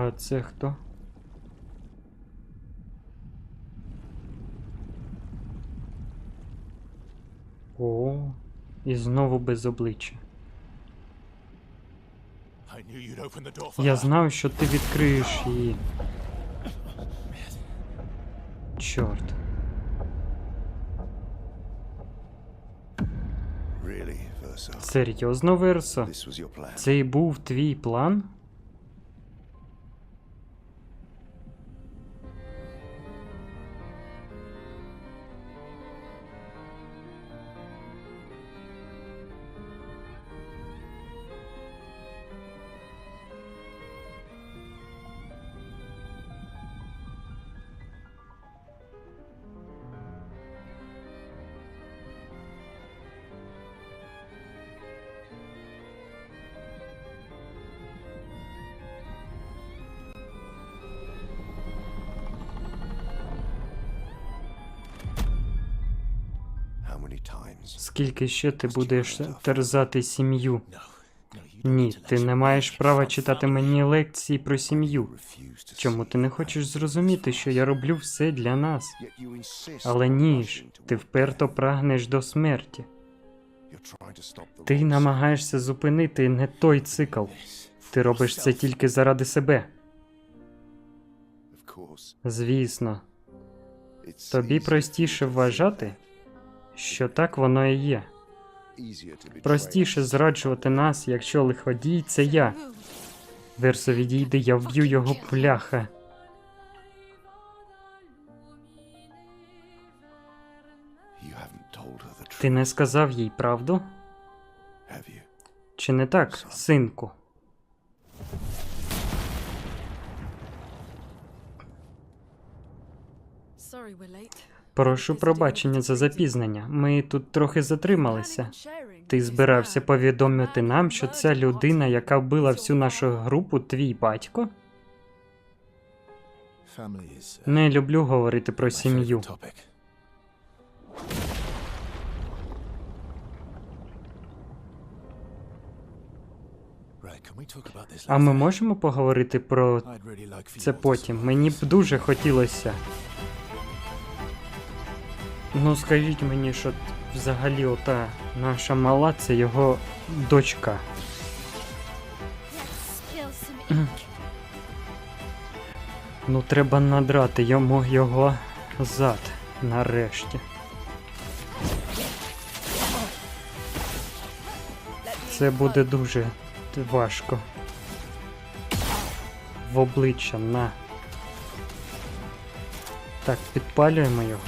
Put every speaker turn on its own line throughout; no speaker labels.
А це хто? О, і знову без обличчя. Я знав, що ти відкриєш її. Чорт. Серйозно, Версо? Це і був твій план? Скільки ще ти будеш терзати сім'ю? Ні, ти не маєш права читати мені лекції про сім'ю. Чому ти не хочеш зрозуміти, що я роблю все для нас? Але ні ж, ти вперто прагнеш до смерті. Ти намагаєшся зупинити не той цикл. Ти робиш це тільки заради себе. Звісно, тобі простіше вважати, що так воно і є. Простіше зраджувати нас, якщо лиходій це я. Версо відійди, я вб'ю його пляха. Ти не сказав їй правду? Чи не так, синку?
Sorry we're late.
Прошу пробачення за запізнення. Ми тут трохи затрималися. Ти збирався повідомити нам, що ця людина, яка вбила всю нашу групу, твій батько? Не люблю говорити про сім'ю. А ми можемо поговорити про це потім? Мені б дуже хотілося. Ну, скажіть мені, що взагалі ота наша мала це його дочка. Ну, треба надрати йому його зад нарешті. Це буде дуже важко. В обличчя на. Так, підпалюємо його.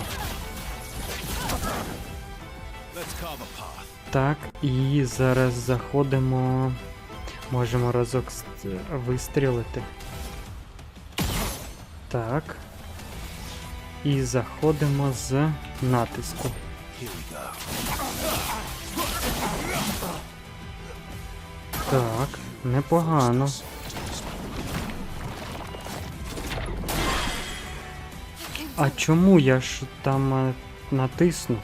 Так, і зараз заходимо. Можемо разок вистрілити. Так. І заходимо з натиску. Так, непогано. А чому я ж там е, натиснув?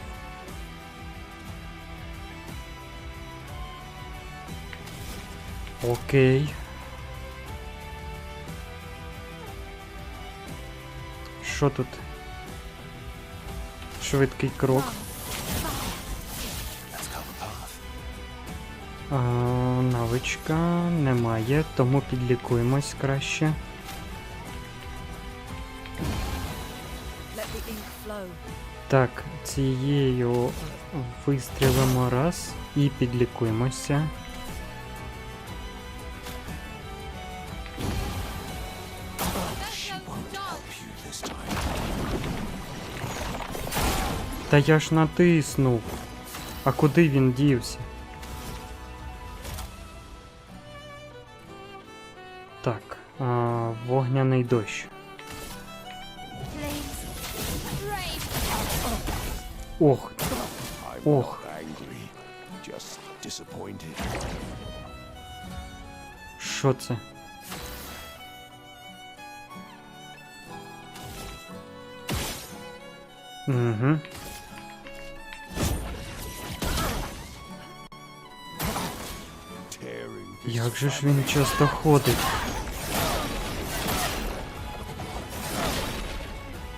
Окей. Що тут? Швидкий крок. А, навичка немає, тому підлікуємось краще. Так, цією вистрілимо раз і підлікуємося. Та я ж натиснув. А куди він дівся? Так, а, вогняний дощ. Ох, Ох. що це? Угу. Як же ж він часто ходить?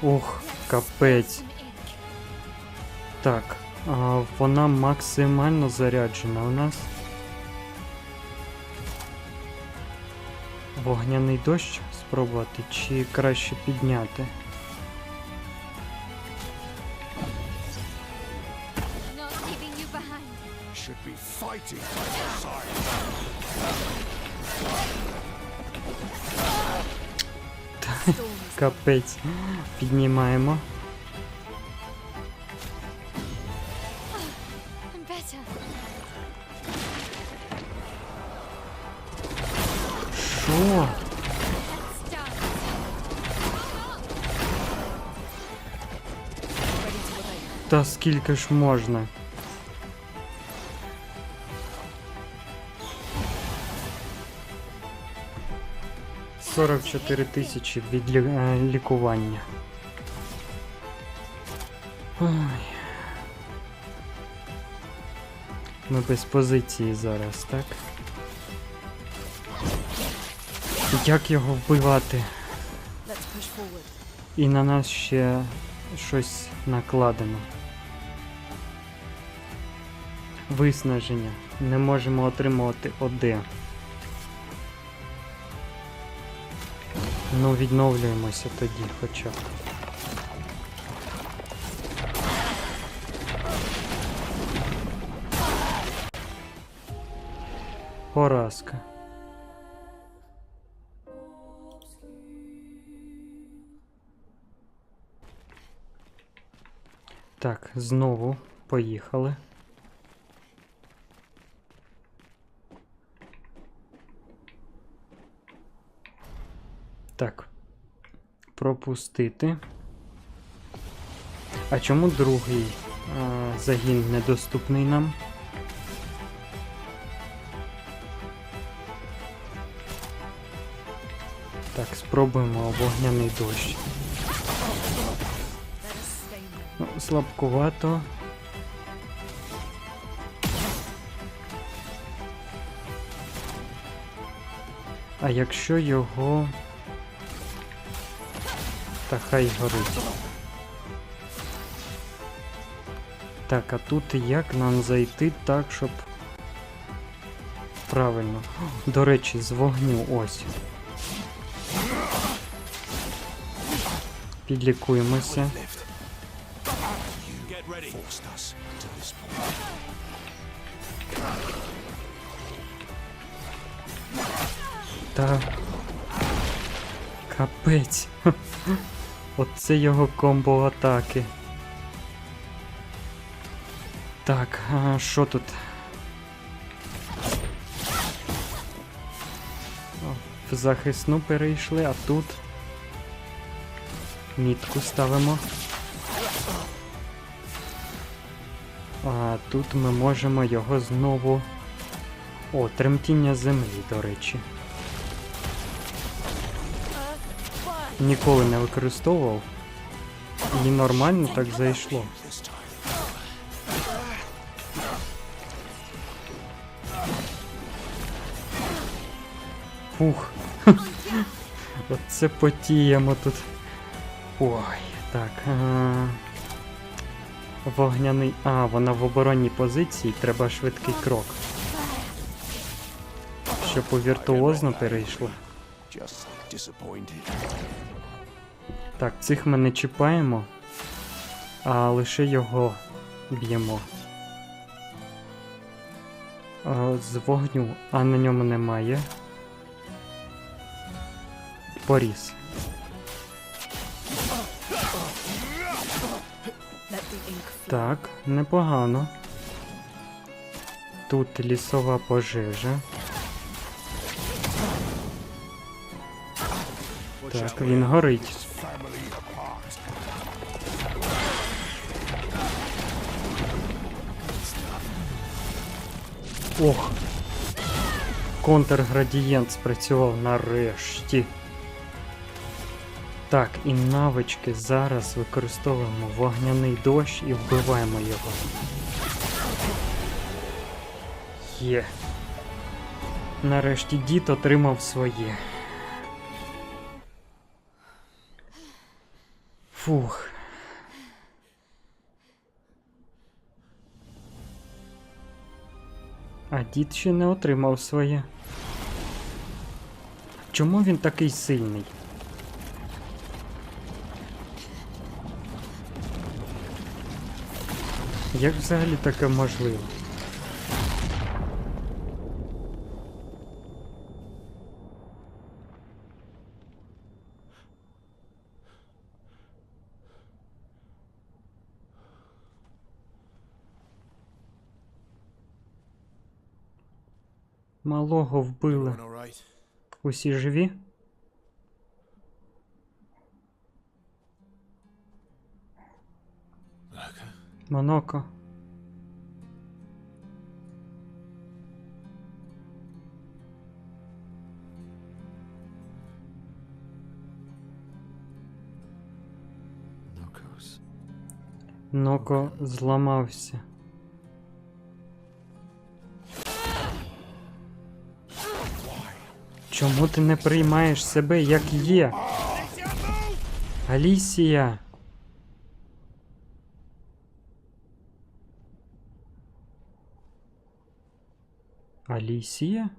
Ох, капець. Так, а вона максимально заряджена у нас. Вогняний дощ спробувати чи краще підняти?
Should be fighting by your side.
Storm is
Капець. Піднімаємо.
I'm better.
Що?
Let's start.
ready to obey.
Та скільки ж можна? Сорок чотири тисячі від лі... е, лікування. Ой. Ми без позиції зараз, так? Як його вбивати? І на нас ще щось накладено. Виснаження. Не можемо отримувати ОД. Ну, відновлюємося тоді хоча б. Поразка. Так, знову поїхали. Так. Пропустити. А чому другий а, загін недоступний нам? Так, спробуємо вогняний дощ. Ну, слабкувато. А якщо його. Та хай горить. Так, а тут як нам зайти так, щоб. Правильно. До речі, з вогню ось. Підлікуємося. Та. Капець. Оце його комбо атаки. Так, що тут? В захисну перейшли, а тут. Мітку ставимо. А тут ми можемо його знову. О, тремтіння землі, до речі. Ніколи не використовував. І нормально так зайшло. Фух. Оце потіємо тут. Ой, так. А... Вогняний. А, вона в оборонній позиції, треба швидкий крок. Щоб у віртуозно перейшло. Так, цих ми не чіпаємо, а лише його б'ємо. З вогню, а на ньому немає. Поріс. Так, непогано. Тут лісова пожежа. Так, він горить. Ох. Контрградієнт спрацював нарешті. Так, і навички зараз використовуємо вогняний дощ і вбиваємо його. Є. Нарешті дід отримав своє. Фух. А дід ще не отримав своє. Чому він такий сильний? Як взагалі таке можливо? Малого вбили. Усі живі? Моноко. Ноко зламався. Чому ти не приймаєш себе як є? Алісія. Алісія?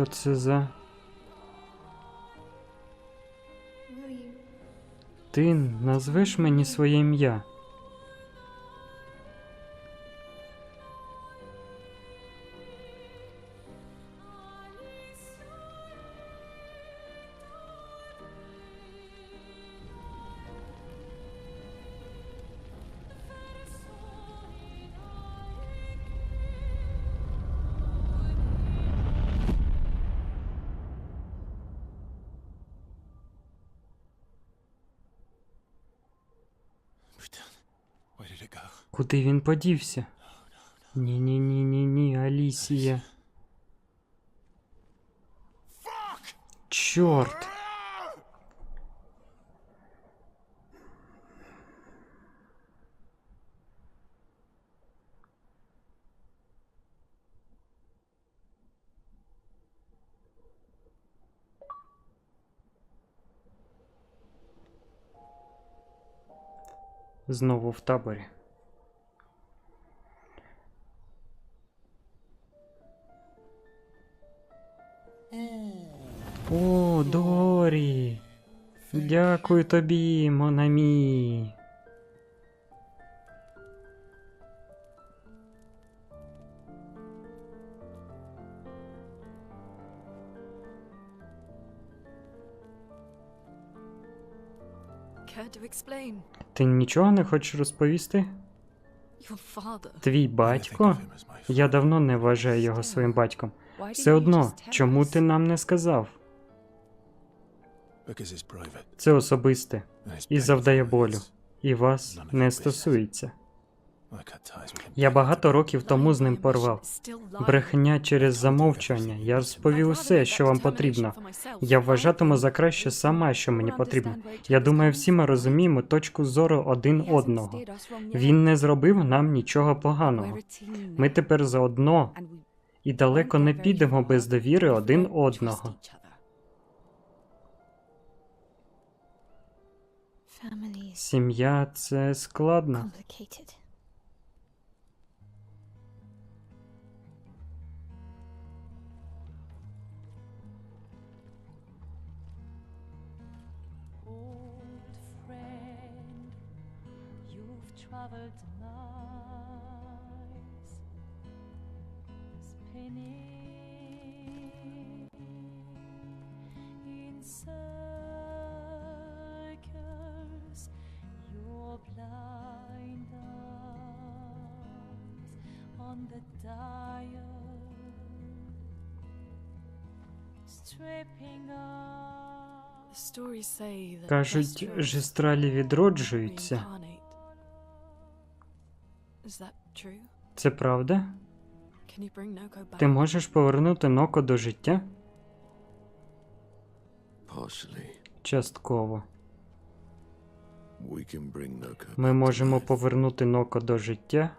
Що це за.
You?
Ти назвеш мені своє ім'я? Куди він подівся? Ні, ні, ні, ні, ні, Алісія. Чорт. Знову в таборі. Дякую тобі, Монамі. Ти нічого не хочеш розповісти? Твій батько? Я давно не вважаю його своїм батьком. Все одно, чому ти нам не сказав? Це особисте і завдає болю, і вас не стосується. Я багато років тому з ним порвав. Брехня через замовчання. Я розповів усе, що вам потрібно. Я вважатиму за краще сама, що мені потрібно. Я думаю, всі ми розуміємо точку зору один одного. Він не зробив нам нічого поганого. Ми тепер заодно і далеко не підемо без довіри один одного. Сім'я це складно.
complicated.
Old friend, you've traveled miles, spinning
Кажуть, жестралі відроджуються.
reincarnate. Is that true?
Це правда?
Can you bring Noko back?
Ти можеш повернути Ноко до життя? Частково.
we can bring Noko
Ми можемо повернути Ноко до життя,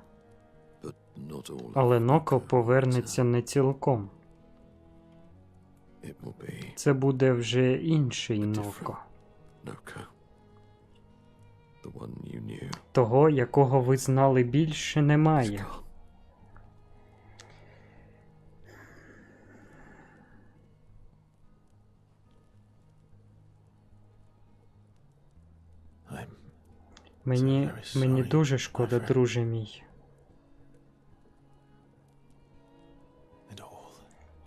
but not all of
але Ноко повернеться не цілком. Це буде вже інший
knew.
Того, якого ви знали більше, немає. Мені, мені дуже шкода, друже мій.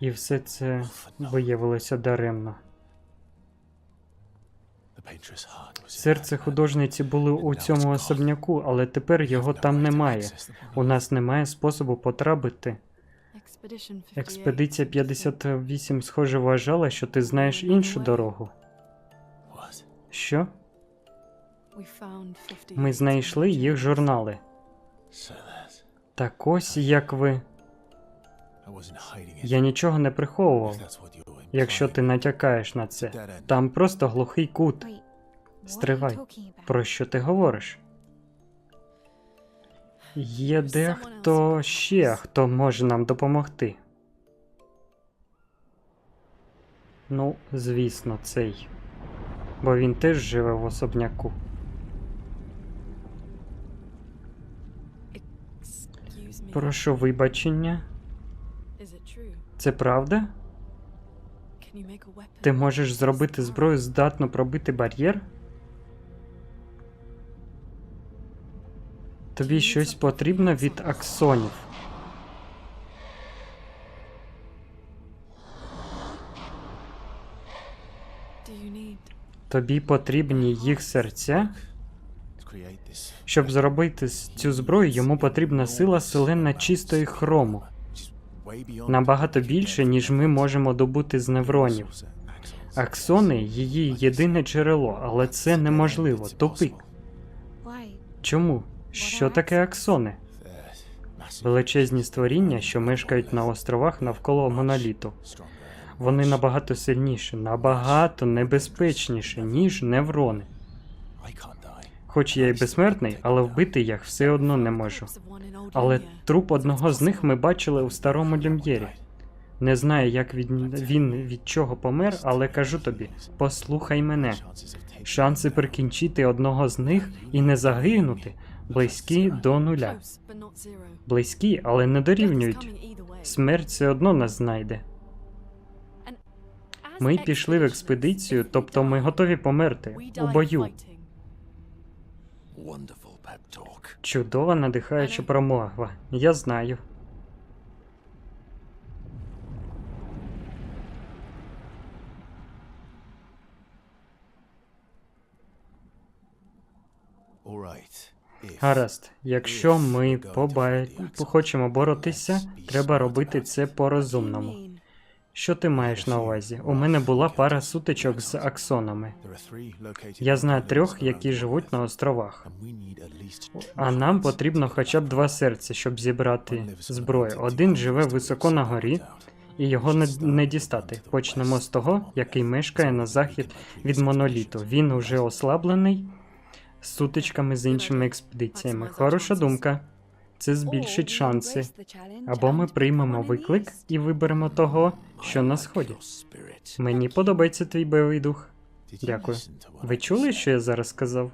І все це виявилося даремно. Серце художниці були у цьому особняку, але тепер його там немає. У нас немає способу потрапити. Експедиція 58, схоже, вважала, що ти знаєш іншу дорогу. Що?
We found 58
Ми знайшли їх журнали. Так ось як ви. Я нічого не приховував, якщо ти натякаєш на це. Там просто глухий кут. Стривай. Про що ти говориш? Є дехто ще, хто може нам допомогти. Ну, звісно, цей. Бо він теж живе в особняку. Прошу вибачення. Це правда? Ти можеш зробити зброю здатну пробити бар'єр? Тобі щось потрібно від аксонів. Тобі потрібні їх серця? Щоб зробити цю зброю, йому потрібна сила селена чистої хрому. Набагато більше, ніж ми можемо добути з невронів. Аксони її єдине джерело, але це неможливо. Тупик. Чому? Що таке аксони? Величезні створіння, що мешкають на островах навколо моноліту. Вони набагато сильніші, набагато небезпечніші, ніж неврони. Хоч я й безсмертний, але вбити їх все одно не можу. Але труп одного з них ми бачили у старому люм'єрі. Не знаю, як він, він від чого помер, але кажу тобі, послухай мене. Шанси прикінчити одного з них і не загинути близькі до нуля. Близькі, але не дорівнюють. Смерть все одно нас знайде. Ми пішли в експедицію, тобто ми готові померти у бою. Чудова надихаюча промова. Я знаю. Гаразд, якщо ми поба... хочемо боротися, треба робити це по-розумному.
mean?
Що ти маєш на увазі? У мене була пара сутичок з аксонами. Я знаю трьох, які живуть на островах. А нам потрібно хоча б два серця, щоб зібрати зброю. Один живе високо на горі, і його не, не дістати. Почнемо з того, який мешкає на захід від моноліту. Він уже ослаблений сутичками з іншими експедиціями. Хороша думка. Це збільшить шанси. Або ми приймемо виклик і виберемо того, що на сході. Мені подобається твій бойовий дух. Дякую. Ви чули, що я зараз сказав?